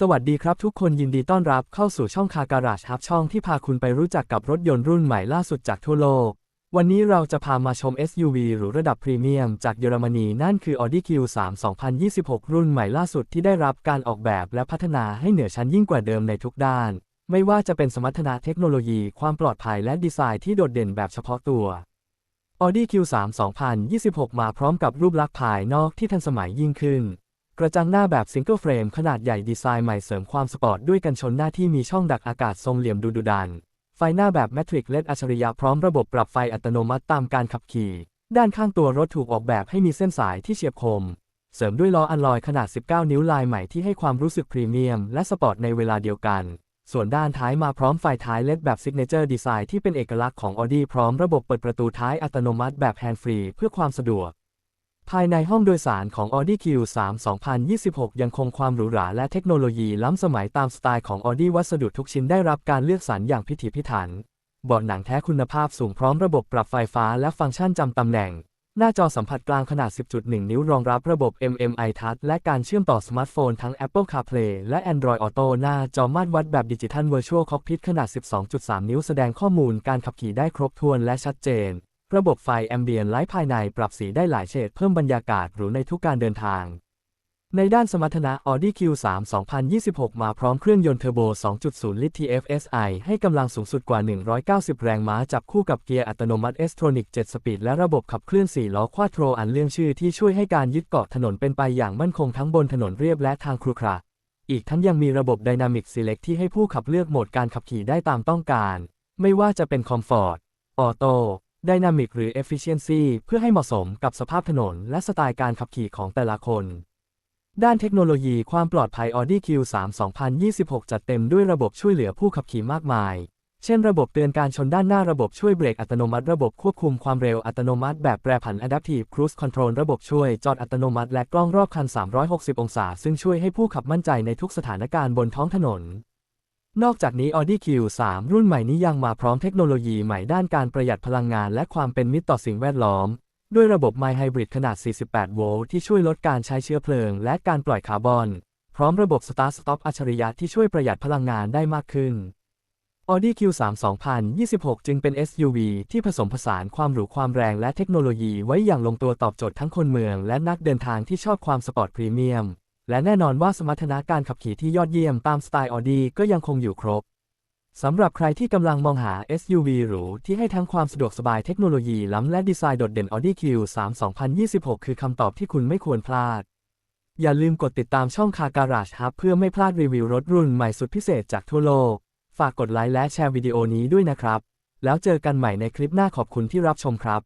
สวัสดีครับทุกคนยินดีต้อนรับเข้าสู่ช่องคาการาชฮับช่องที่พาคุณไปรู้จักกับรถยนต์รุ่นใหม่ล่าสุดจากทั่วโลก วันนี้เราจะพามาชม SUV หรูระดับพรีเมียมจากเยอรมนีนั่นคือ Audi Q3 2026 รุ่นใหม่ล่าสุดที่ได้รับการออกแบบและพัฒนาให้เหนือชั้นยิ่งกว่าเดิมในทุกด้าน ไม่ว่าจะเป็นสมรรถนะเทคโนโลยีความปลอดภัยและดีไซน์ที่โดดเด่นแบบเฉพาะตัว Audi Q3 2026 มาพร้อมกับรูปลักษณ์ภายนอกที่ทันสมัยยิ่งขึ้น กระจังหน้าแบบซิงเกิลเฟรมขนาดใหญ่ดีไซน์ใหม่เสริมความสปอร์ตด้วยกันชนหน้าที่มีช่องดักอากาศทรงเหลี่ยมดูดุดัน ไฟหน้าแบบแมทริกเลดอัจฉริยะพร้อมระบบปรับไฟอัตโนมัติตามการขับขี่ ด้านข้างตัวรถถูกออกแบบให้มีเส้นสายที่เฉียบคม เสริมด้วยล้ออัลลอยขนาด 19 นิ้วลายใหม่ที่ให้ความรู้สึกพรีเมียมและสปอร์ตในเวลาเดียวกัน ส่วนด้านท้ายมาพร้อมไฟท้ายเลดแบบซิกเนเจอร์ดีไซน์ที่เป็นเอกลักษณ์ของ Audi พร้อมระบบเปิดประตูท้ายอัตโนมัติแบบแฮนด์ฟรีเพื่อความสะดวก ภายในห้องโดยสารของ Audi Q3 2026 ยังคงความหรูหราและเทคโนโลยีล้ำสมัยตามสไตล์ของ Audi วัสดุทุกชิ้นได้รับการเลือกสรรอย่างพิถีพิถันเบาะหนังแท้คุณภาพสูงพร้อมระบบปรับไฟฟ้าและฟังก์ชันจำตำแหน่ง หน้าจอสัมผัสกลางขนาด 10.1 นิ้วรองรับระบบ MMI Touch และการเชื่อมต่อสมาร์ทโฟนทั้ง Apple CarPlay และ Android Auto หน้าจอมาตรวัดแบบดิจิทัล Virtual Cockpit ขนาด 12.3 นิ้วแสดงข้อมูลการขับขี่ได้ครบถ้วนและชัดเจน ระบบไฟ Ambient Light ภายในปรับสีได้หลายเฉดเพิ่มบรรยากาศหรูในทุกการเดินทาง ในด้านสมรรถนะ Audi Q3 2026 มาพร้อมเครื่องยนต์เทอร์โบ 2.0 ลิตร TFSI ให้กำลังสูงสุดกว่า 190 แรงม้าจับคู่กับเกียร์อัตโนมัติ S-Tronic 7 สปีดและระบบขับเคลื่อน 4 ล้อควาโทรอันเรื่องชื่อที่ช่วยให้การยึดเกาะถนนเป็นไปอย่างมั่นคงทั้งบนถนนเรียบและทางครุขระอีกทั้งยังมีระบบ Dynamic Select ที่ให้ผู้ขับเลือกโหมดการขับขี่ได้ตามต้องการ ไม่ว่าจะเป็น Comfort Auto Dynamic หรือ Efficiency เพื่อให้เหมาะสมกับสภาพถนน และสไตล์การขับขี่ของแต่ละคน ด้านเทคโนโลยีความปลอดภัย Audi Q3 2026 จัดเต็มด้วยระบบช่วยเหลือผู้ขับขี่มากมาย เช่นระบบเตือนการชนด้านหน้าระบบช่วยเบรกอัตโนมัติระบบควบคุมความเร็วอัตโนมัติแบบแปรผัน Adaptive Cruise Control ระบบช่วยจอดอัตโนมัติและกล้องรอบคัน 360 องศา ซึ่งช่วยให้ผู้ขับมั่นใจในทุกสถานการณ์บนท้องถนน นอกจากนี้ Audi Q3 รุ่นใหม่นี้ยังมาพร้อมเทคโนโลยีใหม่ด้านการประหยัดพลังงานและความเป็นมิตรต่อสิ่งแวดล้อม ด้วยระบบ My Hybrid ขนาด 48 โวลต์ที่ช่วยลดการใช้เชื้อเพลิง และการปล่อยคาร์บอน พร้อมระบบ Start Stop อัจฉริยะที่ช่วยประหยัดพลังงานได้มากขึ้น Audi Q3 2026 จึงเป็น SUV ที่ผสมผสานความหรูความแรงและเทคโนโลยีไว้อย่างลงตัวตอบโจทย์ทั้งคนเมือง และนักเดินทางที่ชอบความสปอร์ตพรีเมียม และแน่นอนว่าสมรรถนะการขับขี่ที่ยอดเยี่ยมตามสไตล์ Audi ก็ยังคงอยู่ครบ สำหรับใครที่กำลังมองหา SUV หรูที่ให้ทั้งความสะดวกสบายเทคโนโลยีล้ำและดีไซน์โดดเด่น Audi Q3 2026 คือคำตอบที่คุณไม่ควรพลาด อย่าลืมกดติดตามช่องคาการาชฮับเพื่อไม่พลาดรีวิวรถรุ่นใหม่สุดพิเศษจากทั่วโลก ฝากกดไลค์และแชร์วิดีโอนี้ด้วยนะครับ แล้วเจอกันใหม่ในคลิปหน้าขอบคุณที่รับชมครับ